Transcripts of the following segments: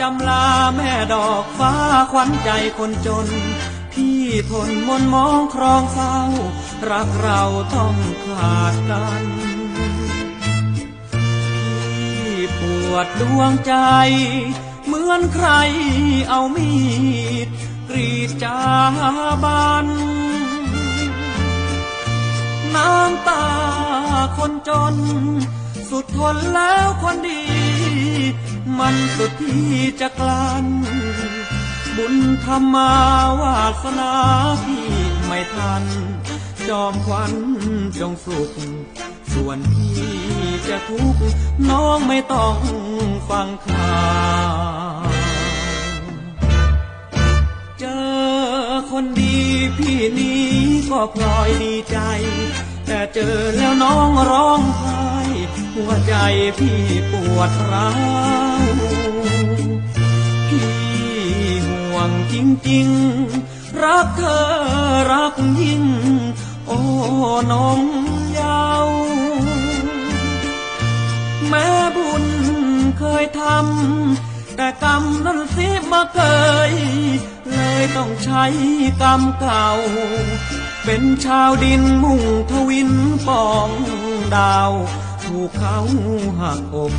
จำลาแม่ดอกฟ้าขวัญใจคนจน พี่ทนมนมองครองเศร้า รักเราต้องขาดกัน พี่ปวดดวงใจ เหมือนใครเอามีดกรีดจาบัน น้ำตาคนจน สุดทนแล้วคนดี มันสุดที่จะกลั้นบุญธรรมาวาสนาพี่ไม่ทัน จอมขวัญจงสุข ส่วนพี่จะทุกข์น้องไม่ต้องฟังข่าว คนดีพี่นี้ก็พลอยดีใจ แต่เจอแล้วน้องร้องไห้หัวใจพี่ปวดร้าวพี่ห่วงจริงๆ รักเธอรักยิ่ง โอ้น้องเยาวแม้บุญเคยทำ แต่กรรมนั้นสิมาเคยเลยต้องใช้กรรมเก่า เป็นชาวดินมุ่งทวินปองดาว ถูกเขาหักอก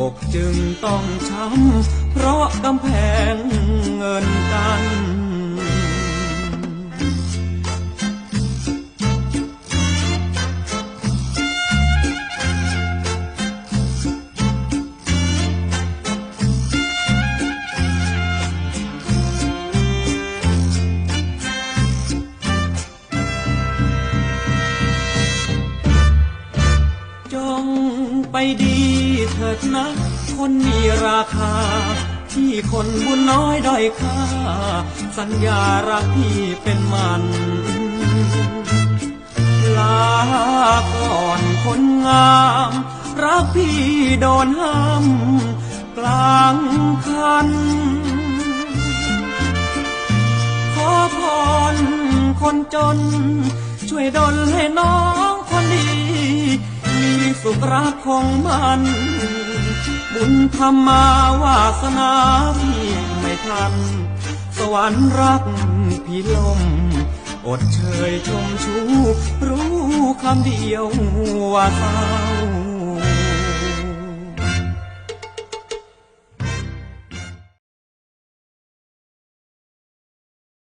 อกจึงต้องช้ำเพราะกำแพงเงิน จงไปดีเถิดนะ คนมีราคา ที่คนบุญน้อยด้อยค่า สัญญารักพี่เป็นมันลาก่อนคนงาม รักพี่โดนห้ามกลางคัน ขอพรคนจน ช่วยดลให้น้องคนดีมี สุขรักของมัน บุญธรรมาวาสนาพี่ไม่ทัน สวรรค์รักพี่ลม อดเชยชมชู รู้คำเดียวว่าเศร้า